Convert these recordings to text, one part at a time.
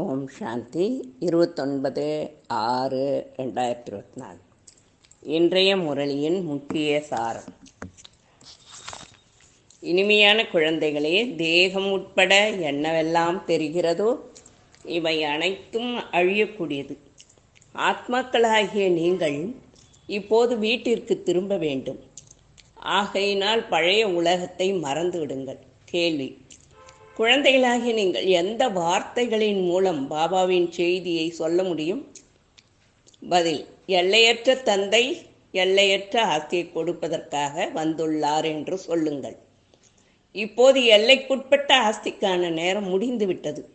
ஓம் சாந்தி. இருபத்தொன்பது ஆறு ரெண்டாயிரத்தி இருபத்தி நாலு இன்றைய முரளியின் முக்கிய சாரம். இனிமையான குழந்தைகளே தேகம் உட்பட என்னவெல்லாம் தெரிகிறதோ இவை அனைத்தும் அழியக்கூடியது. ஆத்மாக்களாகிய நீங்கள் இப்போது வீட்டிற்கு திரும்ப வேண்டும். ஆகையினால் பழைய உலகத்தை மறந்துவிடுங்கள் கேள்வி. குழந்தைகளாகிய நீங்கள் எந்த வார்த்தைகளின் மூலம் பாபாவின் செய்தியை சொல்ல முடியும்? பதில் எல்லையற்ற தந்தை எல்லையற்ற ஆஸ்தியை கொடுப்பதற்காக வந்துள்ளார் என்று சொல்லுங்கள். இப்போது எல்லைக்குட்பட்ட ஆஸ்திக்கான நேரம் முடிந்துவிட்டது.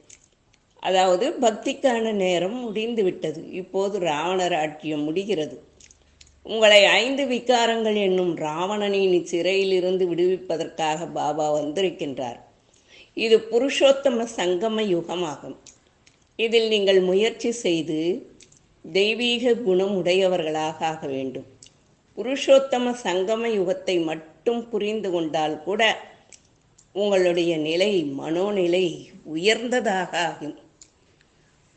அதாவது பக்திக்கான நேரம் முடிந்துவிட்டது. இப்போது ராவணர் ஆட்சியம் முடிகிறது. உங்களை ஐந்து விகாரங்கள் என்னும் ராவணனின் சிறையிலிருந்து விடுவிப்பதற்காக பாபா வந்திருக்கின்றார். இது புருஷோத்தம சங்கம யுகமாகும். இதில் நீங்கள் முயற்சி செய்து தெய்வீக குணம் உடையவர்களாக ஆக வேண்டும். புருஷோத்தம சங்கம யுகத்தை மட்டும் புரிந்து கொண்டால் கூட உங்களுடைய நிலை மனோநிலை உயர்ந்ததாக ஆகும்.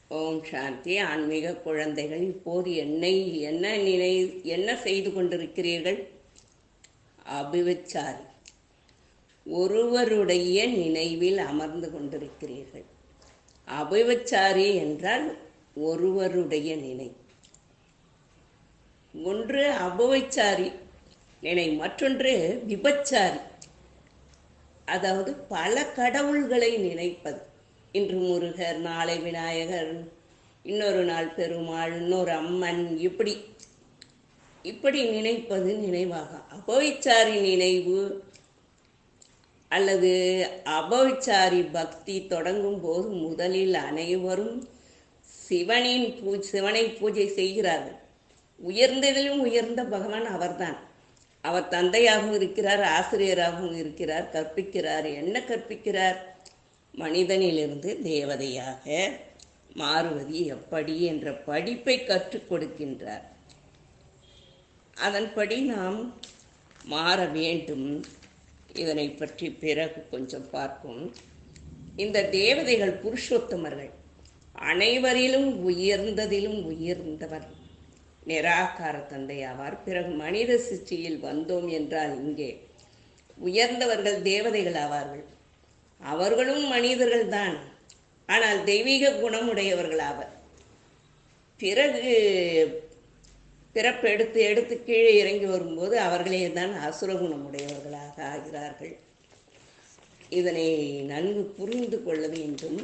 ஓம் சாந்தி. ஆன்மீக குழந்தைகள் இப்போது என்னை என்ன நினை என்ன செய்து கொண்டிருக்கிறீர்கள்? அபிவிச்சாரி. ஒருவருடைய நினைவில் அமர்ந்து கொண்டிருக்கிறீர்கள். அபிவச்சாரி என்றால் ஒருவருடைய நினை. ஒன்று அபவைச்சாரி நினை மற்றொன்று விபச்சாரி. அதாவது பல கடவுள்களை நினைப்பது. இன்று முருகர் நாளை விநாயகர் இன்னொரு நாள் பெருமாள் இன்னொரு அம்மன் இப்படி இப்படி நினைப்பது நினைவாக. அபவைச்சாரி நினைவு அல்லது அபவிச்சாரி பக்தி தொடங்கும் போது முதலில் அனைவரும் சிவனின் பூ சிவனை பூஜை செய்கிறார்கள். உயர்ந்ததிலும் உயர்ந்த பகவான் அவர்தான். அவர் தந்தையாகவும் இருக்கிறார் ஆசிரியராகவும் இருக்கிறார் கற்பிக்கிறார். என்ன கற்பிக்கிறார்? மனிதனிலிருந்து தேவதையாக மாறுவது எப்படி என்ற படிப்பை கற்றுக் கொடுக்கின்றார். அதன்படி நாம் மாற வேண்டும். இதனை பற்றி பிறகு கொஞ்சம் பார்ப்போம். இந்த தேவதைகள் புருஷோத்தமர்கள் அனைவரிலும் உயர்ந்ததிலும் உயர்ந்தவர். நிராகார தந்தை ஆவார். பிறகு மனித சிருஷ்டியில் வந்தோம் என்றால் இங்கே உயர்ந்தவர்கள் தேவதைகள் ஆவார்கள். அவர்களும் மனிதர்கள் தான். ஆனால் தெய்வீக குணமுடையவர்கள் ஆவர். பிறகு பிறப்பு எடுத்து எடுத்து கீழே இறங்கி வரும்போது அவர்களே தான் அசுரகுணமுடையவர்களாக ஆகிறார்கள். இதனை நன்கு புரிந்து கொள்ள வேண்டும்.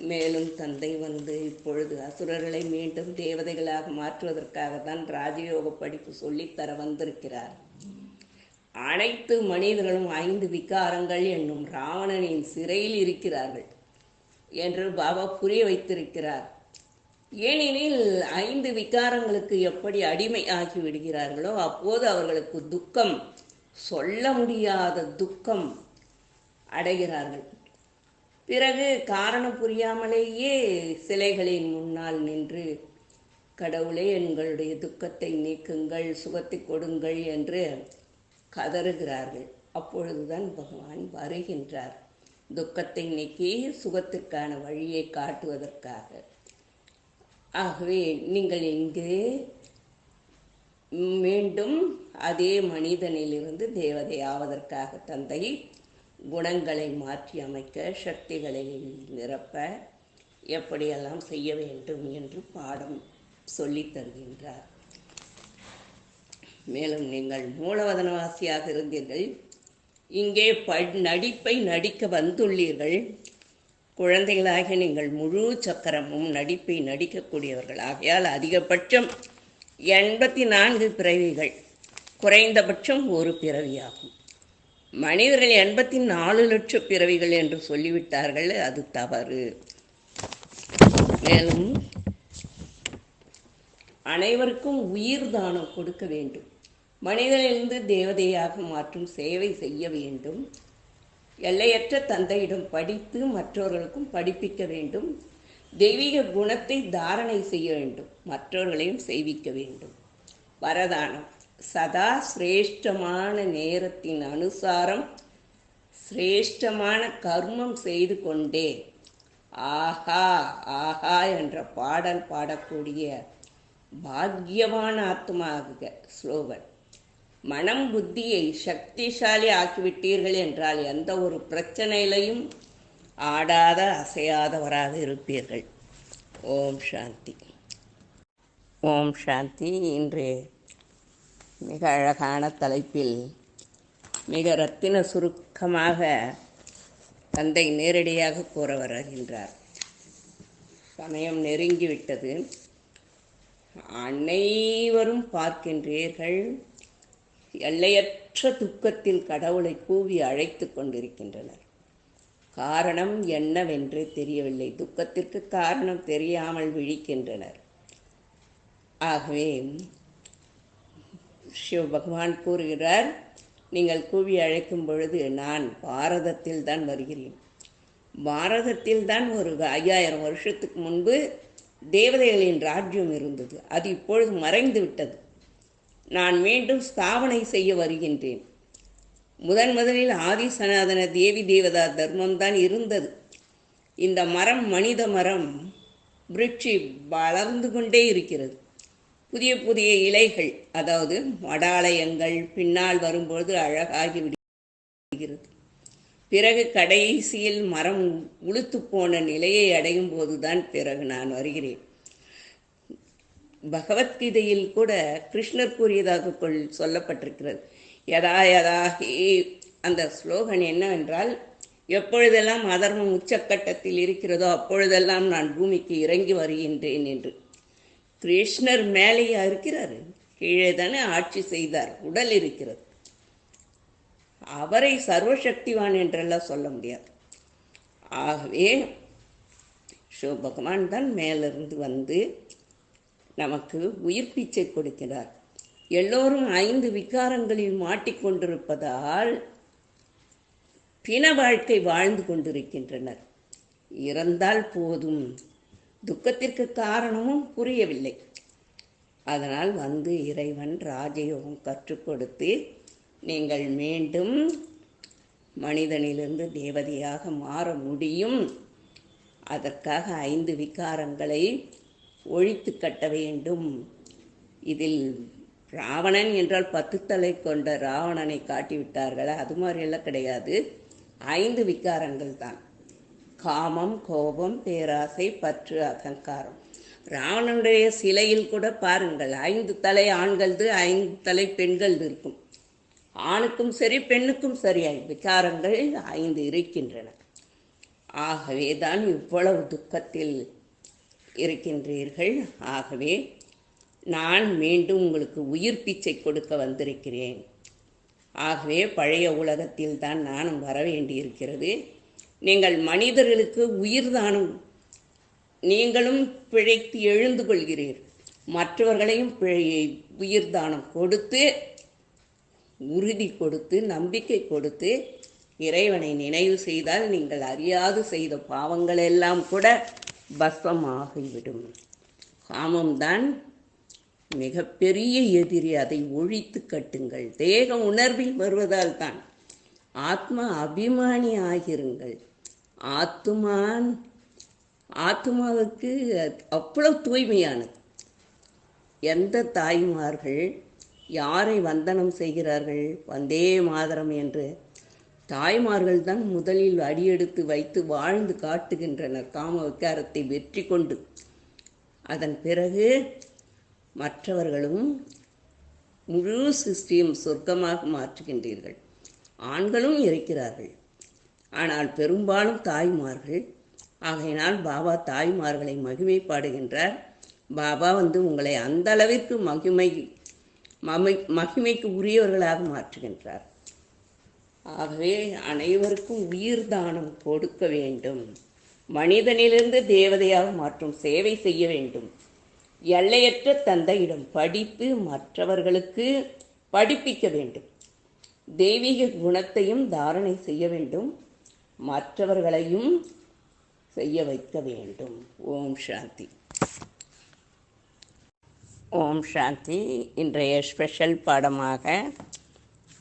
மேலும் தந்தை வந்து இப்பொழுது அசுரர்களை மீண்டும் தேவதைகளாக மாற்றுவதற்காகத்தான் ராஜயோக படிப்பு சொல்லித்தர வந்திருக்கிறார். அனைத்து மனிதர்களும் ஐந்து விகாரங்கள் என்னும் ராவணனின் சிறையில் இருக்கிறார்கள் என்று பாபா புரிய வைத்திருக்கிறார். ஏனெனில் ஐந்து விகாரங்களுக்கு எப்படி அடிமை ஆகி விடுகிறார்களோ அப்போது அவர்களுக்கு துக்கம் சொல்ல முடியாத துக்கம் அடைகிறார்கள். பிறகு காரணம் புரியாமலேயே சிலைகளின் முன்னால் நின்று கடவுளே எங்களுடைய துக்கத்தை நீக்குங்கள் சுகத்தை கொடுங்கள் என்று கதறுகிறார்கள். அப்பொழுதுதான் பகவான் வருகின்றார். துக்கத்தை நீக்கி சுகத்திற்கான வழியை காட்டுவதற்காக. ஆகவே நீங்கள் இங்கு மீண்டும் அதே மனிதனிலிருந்து தேவதை ஆவதற்காக தந்தை குணங்களை மாற்றி அமைக்க சக்திகளை நிரப்ப எப்படியெல்லாம் செய்ய வேண்டும் என்று பாடம் சொல்லித் தருகின்றார். மேலும் நீங்கள் மூலவதனவாசியாக இருந்தீர்கள். இங்கே ப நடிப்பை நடிக்க வந்துள்ளீர்கள். குழந்தைகளாக நீங்கள் முழு சக்கரமும் நடிப்பை நடிக்கக்கூடியவர்கள். ஆகையால் அதிகபட்சம் எண்பத்தி நான்கு பிறவிகள் குறைந்தபட்சம் ஒரு பிறவியாகும். மனிதர்கள் எண்பத்தி நாலு லட்சம் பிறவிகள் என்று சொல்லிவிட்டார்கள் அது தவறு. மேலும் அனைவருக்கும் உயிர் தானம் கொடுக்க வேண்டும். மனிதனிலிருந்து தேவதையாக மாற்றும் சேவை செய்ய வேண்டும். எல்லையற்ற தந்தையிடம் படித்து மற்றவர்களுக்கும் படிப்பிக்க வேண்டும். தெய்வீக குணத்தை தாரணை செய்ய வேண்டும். மற்றவர்களையும் செய்விக்க வேண்டும். வரதானம். சதா சிரேஷ்டமான நேரத்தின் அனுசாரம் சிரேஷ்டமான கர்மம் செய்து கொண்டே. ஆஹா ஆஹா என்ற பாடல் பாடக்கூடிய பாக்கியமான ஆத்மாக ஸ்லோகன். மனம் புத்தியை சக்திசாலி ஆக்கிவிட்டீர்கள் என்றால் எந்த ஒரு பிரச்சனையிலையும் ஆடாத அசையாதவராக இருப்பீர்கள். ஓம் சாந்தி. ஓம் சாந்தி. இன்று மிக அழகான தலைப்பில் மிக ரத்தின சுருக்கமாக தந்தை நேரடியாக கூற வருகின்றார். சமயம் நெருங்கிவிட்டது. அனைவரும் பார்க்கின்றீர்கள். எல்லையற்ற துக்கத்தில் கடவுளை கூவி அழைத்து கொண்டிருக்கின்றனர். காரணம் என்னவென்று தெரியவில்லை. துக்கத்திற்கு காரணம் தெரியாமல் விழிக்கின்றனர். ஆகவே சிவ பகவான் கூறுகிறார் நீங்கள் கூவி அழைக்கும் பொழுது நான் பாரதத்தில் தான் வருகிறேன். பாரதத்தில் தான் ஒரு ஐயாயிரம் வருஷத்துக்கு முன்பு தேவதைகளின் ராஜ்யம் இருந்தது. அது இப்பொழுது மறைந்து விட்டது. நான் மீண்டும் ஸ்தாபனை செய்ய வருகின்றேன். முதன் முதலில் ஆதி சனாதன தேவி தேவதா தர்மம் தான் இருந்தது. இந்த மரம் மனித மரம் விருட்சி வளர்ந்து கொண்டே இருக்கிறது. புதிய புதிய இலைகள் அதாவது மடாலயங்கள் பின்னால் வரும்பொழுது அழகாகி விடுகிறது. பிறகு கடைசியில் மரம் உளுத்து போன நிலையை அடையும் போதுதான் பிறகு நான் வருகிறேன். பகவத்கீதையில் கூட கிருஷ்ணர் கூறியதாக கொள் சொல்லப்பட்டிருக்கிறது. யதா யதா அந்த ஸ்லோகன் என்னவென்றால் எப்பொழுதெல்லாம் அதர்மம் உச்சக்கட்டத்தில் இருக்கிறதோ அப்பொழுதெல்லாம் நான் பூமிக்கு இறங்கி வருகின்றேன் என்று. கிருஷ்ணர் மேலேயா இருக்கிறார்? கீழே தானே ஆட்சி செய்தார். உடல் இருக்கிறது. அவரை சர்வசக்திவான் என்றெல்லாம் சொல்ல முடியாது. ஆகவே ஷோ பகவான் தான் மேலிருந்து வந்து நமக்கு உயிர் பீச்சை கொடுக்கிறார். எல்லோரும் ஐந்து விகாரங்களில் மாட்டிக்கொண்டிருப்பதால் பிண வாழ்க்கை வாழ்ந்து கொண்டிருக்கின்றனர். இறந்தால் போதும். துக்கத்திற்கு காரணமும் புரியவில்லை. அதனால் வந்து இறைவன் ராஜயோகம் கற்றுக் கொடுத்து நீங்கள் மீண்டும் மனிதனிலிருந்து தேவதையாக மாற முடியும். அதற்காக ஐந்து விகாரங்களை ஒழித்து கட்ட வேண்டும். இதில் ராவணன் என்றால் பத்து தலை கொண்ட ராவணனை காட்டிவிட்டார்கள்? அது மாதிரியெல்லாம் கிடையாது. ஐந்து விகாரங்கள் தான். காமம் கோபம் பேராசை பற்று அகங்காரம். ராவணனுடைய சிலையில் கூட பாருங்கள் ஐந்து தலை ஆண்களது ஐந்து தலை பெண்கள் இருக்கும். ஆணுக்கும் சரி பெண்ணுக்கும் சரி விகாரங்கள் ஐந்து இருக்கின்றன. ஆகவே தான் இவ்வளவு துக்கத்தில் இருக்கின்றீர்கள். ஆகவே நான் மீண்டும் உங்களுக்கு உயிர் பிச்சை கொடுக்க வந்திருக்கிறேன். ஆகவே பழைய உலகத்தில் தான் நானும் வர வேண்டியிருக்கிறது நீங்கள் மனிதர்களுக்கு உயிர்தானம் நீங்களும் பிழைத்து எழுந்து கொள்கிறீர். மற்றவர்களையும் பிழையை உயிர் தானம் கொடுத்து உறுதி கொடுத்து நம்பிக்கை கொடுத்து இறைவனை நினைவு செய்தால் நீங்கள் அறியாது செய்த பாவங்கள் எல்லாம் கூட பஸ்வமாகிவிடும். காமம்தான் மிகப்பெரிய எதிரி அதை ஒழித்து கட்டுங்கள். தேக உணர்வில் வருவதால் தான் ஆத்ம அபிமானி ஆகிருங்கள். ஆத்துமான் ஆத்மாவுக்கு அவ்வளவு தூய்மையானது. எந்த தாய்மார்கள் யாரை வந்தனம் செய்கிறார்கள்? வந்தே மாதரம் என்று தாய்மார்கள் தான் முதலில் அடியெடுத்து வைத்து வாழ்ந்து காட்டுகின்றனர். காம விகாரத்தை வெற்றி கொண்டு. அதன் பிறகு மற்றவர்களும் முழு சிருஷ்டியும் சொர்க்கமாக மாற்றுகின்றீர்கள். ஆண்களும் இருக்கிறார்கள் ஆனால் பெரும்பாலும் தாய்மார்கள். ஆகையினால் பாபா தாய்மார்களை மகிமை பாடுகின்றார். பாபா வந்து உங்களை அந்த அளவிற்கு மகிமை மமை மகிமைக்கு உரியவர்களாக மாற்றுகின்றார். ஆகவே அனைவருக்கும் உயிர் தானம் கொடுக்க வேண்டும். மனிதனிலிருந்து தேவதையாக மாற்றும் சேவை செய்ய வேண்டும். எல்லையற்ற தந்தையிடம் படித்து மற்றவர்களுக்கு படிப்பிக்க வேண்டும். தெய்வீக குணத்தையும் தாரணை செய்ய வேண்டும். மற்றவர்களையும் செய்ய வைக்க வேண்டும். ஓம் சாந்தி. ஓம் சாந்தி. இன்றைய ஸ்பெஷல் பாடமாக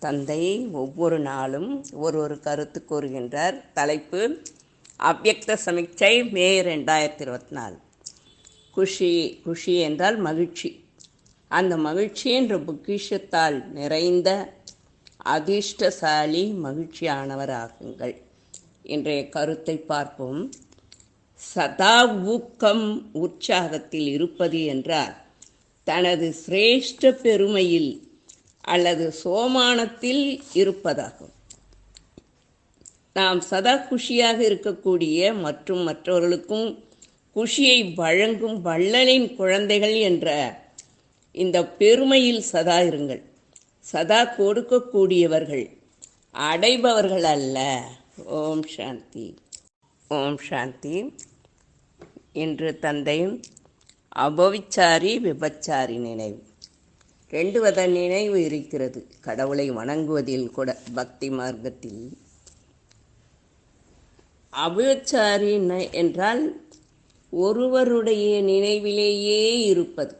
தந்தை ஒவ்வொரு நாளும் ஒரு ஒரு கருத்து கூறுகின்றார். தலைப்பு அவ்யக்த சமீட்சை மே ரெண்டாயிரத்தி இருபத்தி நாலு குஷி குஷி என்றால் மகிழ்ச்சி. அந்த மகிழ்ச்சி என்ற பொக்கிஷத்தால் நிறைந்த அதிர்ஷ்டசாலி மகிழ்ச்சியானவராகுங்கள் இன்றைய கருத்தை பார்ப்போம். சதா ஊக்கம் உற்சாகத்தில் இருப்பது என்றால் தனது சிரேஷ்ட பெருமையில் அல்லது சோமானத்தில் இருப்பதாகும். நாம் சதா குஷியாக இருக்கக்கூடிய மற்றும் மற்றவர்களுக்கும் குஷியை வழங்கும் வள்ளலின் குழந்தைகள் என்ற இந்த பெருமையில் சதா இருங்கள். சதா கொடுக்கக்கூடியவர்கள் அடைபவர்கள் அல்ல. ஓம் சாந்தி. ஓம் சாந்தி. இன்று தந்தை அபவிச்சாரி விபச்சாரி நினைவு. ரெண்டு நினைவு இருக்கிறது. கடவுளை வணங்குவதில் கூட பக்தி மார்க்கத்தில். அபவிச்சாரி ந- என்றால் ஒருவருடைய நினைவிலேயே இருப்பது.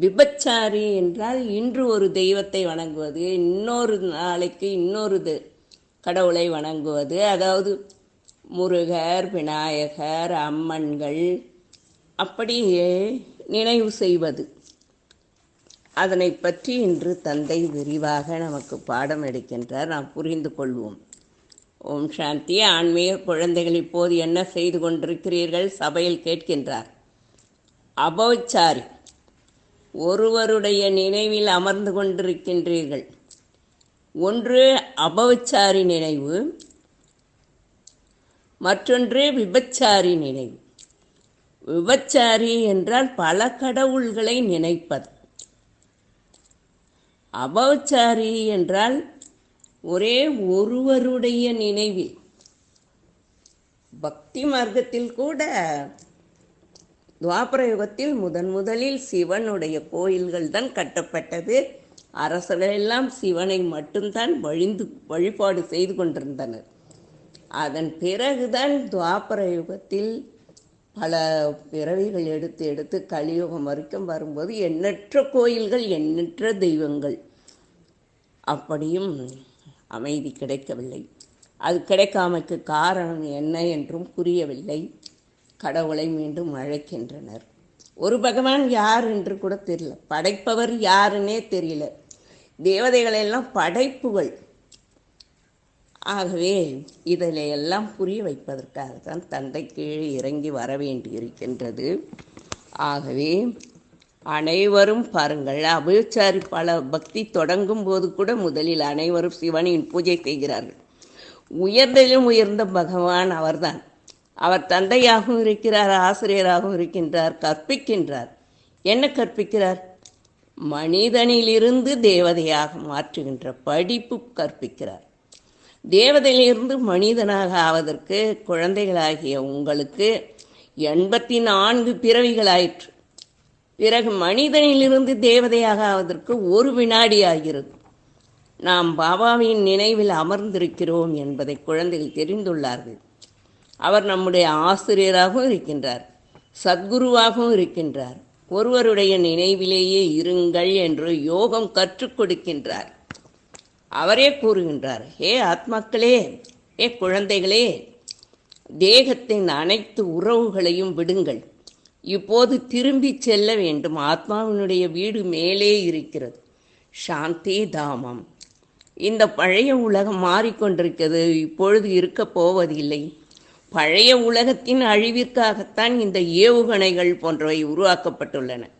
விபச்சாரி என்றால் இன்று ஒரு தெய்வத்தை வணங்குவது இன்னொரு நாளைக்கு இன்னொரு கடவுளை வணங்குவது. அதாவது முருகர் விநாயகர் அம்மன்கள் அப்படியே நினைவு செய்வது. அதனை பற்றி இன்று தந்தை விரிவாக நமக்கு பாடம் எடுக்கின்றார். நாம் புரிந்து கொள்வோம். ஓம் சாந்தி. ஆன்மீக குழந்தைகள் இப்போது என்ன செய்து கொண்டிருக்கிறீர்கள்? சபையில் கேட்கின்றார். அபவச்சாரி ஒருவருடைய நினைவில் அமர்ந்து கொண்டிருக்கின்றீர்கள். ஒன்று அபவச்சாரி நினைவு மற்றொன்று விபச்சாரி நினைவு. விபச்சாரி என்றால் பல கடவுள்களை நினைப்பது. அபவச்சாரி என்றால் ஒரே ஒருவருடைய நினைவில். பக்தி மார்க்கத்தில் கூட துவாபர யுகத்தில் முதன் முதலில் சிவனுடைய கோயில்கள் தான் கட்டப்பட்டது. அரசர்கள் எல்லாம் சிவனை மட்டும்தான் வழிந்து வழிபாடு செய்து கொண்டிருந்தனர். அதன் பிறகுதான் துவாபர யுகத்தில் பல பிறவிகள் எடுத்து எடுத்து கலியுகம் வரைக்கும் வரும்போது எண்ணற்ற கோயில்கள் எண்ணற்ற தெய்வங்கள். அப்படியும் அமைதி கிடைக்கவில்லை. அது கிடைக்காமைக்கு காரணம் என்ன என்றும் புரியவில்லை. கடவுளை மீண்டும் அழைக்கின்றனர். ஒரு பகவான் யார் என்று கூட தெரியல. படைப்பவர் யாருன்னே தெரியல. தேவதைகளெல்லாம் படைப்புகள். ஆகவே இதில் எல்லாம் புரிய வைப்பதற்காக தான் தந்தை கீழே இறங்கி வர வேண்டியிருக்கின்றது. ஆகவே அனைவரும் பாருங்கள் அபயச்சாரி பல பக்தி தொடங்கும் போது கூட முதலில் அனைவரும் சிவனின் பூஜை செய்கிறார்கள். உயர்ந்ததிலும் உயர்ந்த பகவான் அவர்தான். அவர் தந்தையாகவும் இருக்கிறார் ஆசிரியராகவும் இருக்கின்றார் கற்பிக்கின்றார். என்ன கற்பிக்கிறார்? மனிதனிலிருந்து தேவதையாக மாற்றுகின்ற படிப்பு கற்பிக்கிறார். தேவதையிலிருந்து மனிதனாக ஆவதற்கு குழந்தைகளாகிய உங்களுக்கு எண்பத்தி நான்கு பிறவிகளாயிற்று. பிறகு மனிதனிலிருந்து தேவதையாக ஆவதற்கு ஒரு வினாடி ஆகிறது நாம் பாபாவின் நினைவில் அமர்ந்திருக்கிறோம் என்பதை குழந்தைகள் தெரிந்துள்ளார்கள். அவர் நம்முடைய ஆசிரியராகவும் இருக்கின்றார் சத்குருவாகவும் இருக்கின்றார். ஒருவருடைய நினைவிலேயே இருங்கள் என்று யோகம் கற்றுக் கொடுக்கின்றார். அவரே கூறுகின்றார் ஏ ஆத்மாக்களே ஏ குழந்தைகளே தேகத்தின் அனைத்து உறவுகளையும் விடுங்கள். இப்போது திரும்பி செல்ல வேண்டும். ஆத்மாவினுடைய வீடு மேலே இருக்கிறது. சாந்தி தாமம். இந்த பழைய உலகம் மாறிக்கொண்டிருக்கிறது. இப்பொழுது இருக்கப் போவதில்லை. பழைய உலகத்தின் அழிவிற்காகத்தான் இந்த ஏவுகணைகள் போன்றவை உருவாக்கப்பட்டுள்ளன.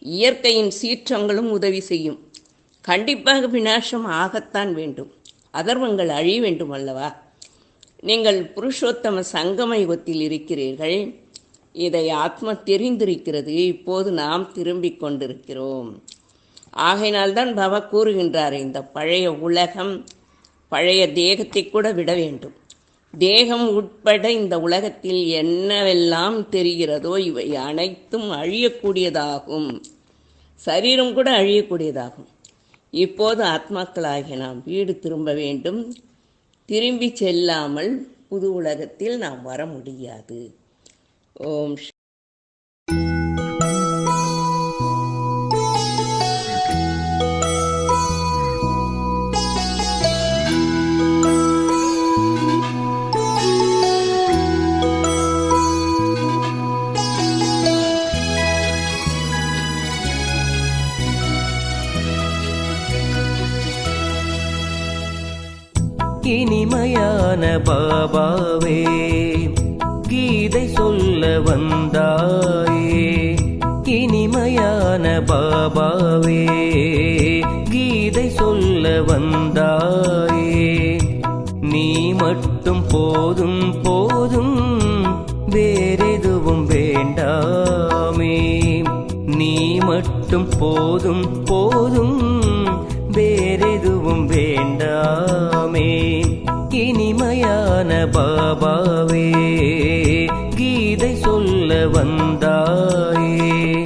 இயற்கையின் சீற்றங்களும் உதவி செய்யும். கண்டிப்பாக விநாசம் ஆகத்தான் வேண்டும். அதர்வங்கள் அழிய வேண்டும் அல்லவா? நீங்கள் புருஷோத்தம சங்கம யுகத்தில் இருக்கிறீர்கள். இதை ஆத்மா தெரிந்திருக்கிறது. இப்போது நாம் திரும்பிக் கொண்டிருக்கிறோம். ஆகையினால்தான் பவ கூறுகின்றார் இந்த பழைய உலகம் பழைய தேகத்தை கூட விட வேண்டும். தேகம் உட்பட இந்த உலகத்தில் என்னவெல்லாம் தெரிகிறதோ இவை அனைத்தும் அழியக்கூடியதாகும். சரீரம் கூட அழியக்கூடியதாகும். இப்போது ஆத்மாக்களாகிய நாம் வீடு திரும்ப வேண்டும். திரும்பி செல்லாமல் புது உலகத்தில் நாம் வர முடியாது. ஓம் பாபாவே கீதை சொல்ல வந்தாயே இனிமையான பாபாவே கீதை சொல்ல வந்தாயே. நீ மட்டும் போதும் போதும் வேறெதுவும் வேண்டாமே. நீ மட்டும் போதும் போதும் வேறெதுவும் வேண்டாமே. இனிமையான பாபாவே கீதை சொல்ல வந்தாயே.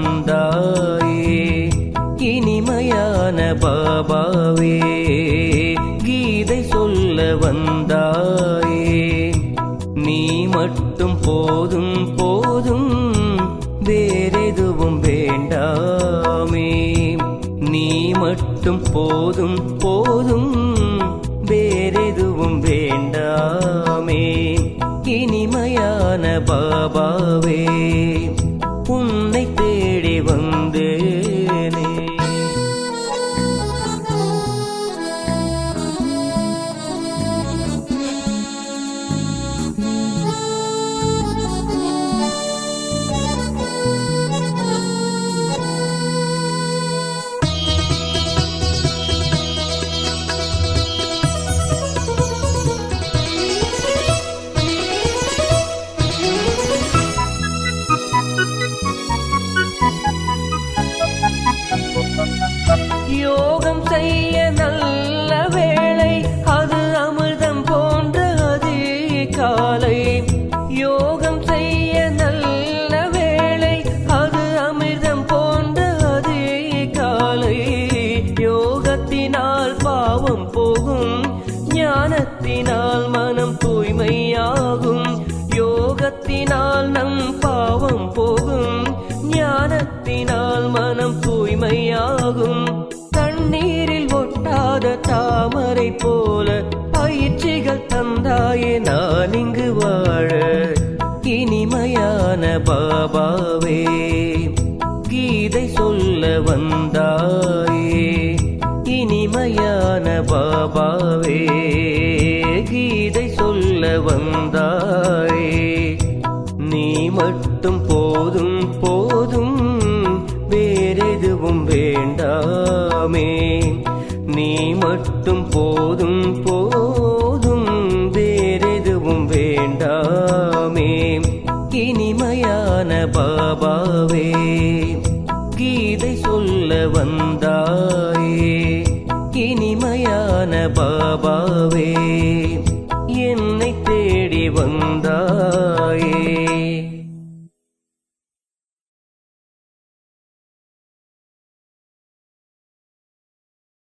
தந்தாயே இனிமையான பாபாவே கீதை சொல்ல வந்தாயே. நீ மட்டும் போதும் போதும் வேறெதுவும் வேண்டாமே. நீ மட்டும் போதும் போதும் வேறெதுவும் வேண்டாமே. இனிமையான பாபாவே. தேடி போகும். ஞானத்தினால் மனம் தூய்மையாகும். யோகத்தினால் நம் பாவம் போகும். ஞானத்தினால் மனம் தூய்மையாகும். தண்ணீரில் ஒட்டாத தாமரை போல பயிற்சிகள் தந்தாயே நான் இங்கு வாழ. இனிமையான பாபாவே கீதை சொல்ல வந்தாயே. இனிமையான பாபாவே கீதை சொல்ல வந்தாயே. நீ மட்டும் போதும் போதும் வேறெதுவும் வேண்டாமே. நீ மட்டும் போதும் போதும் வேறெதுவும் வேண்டாமே. இனிமையான பாபாவே கீதை சொல்ல வந்தா பாபாவே என்னை தேடி வந்தாயே.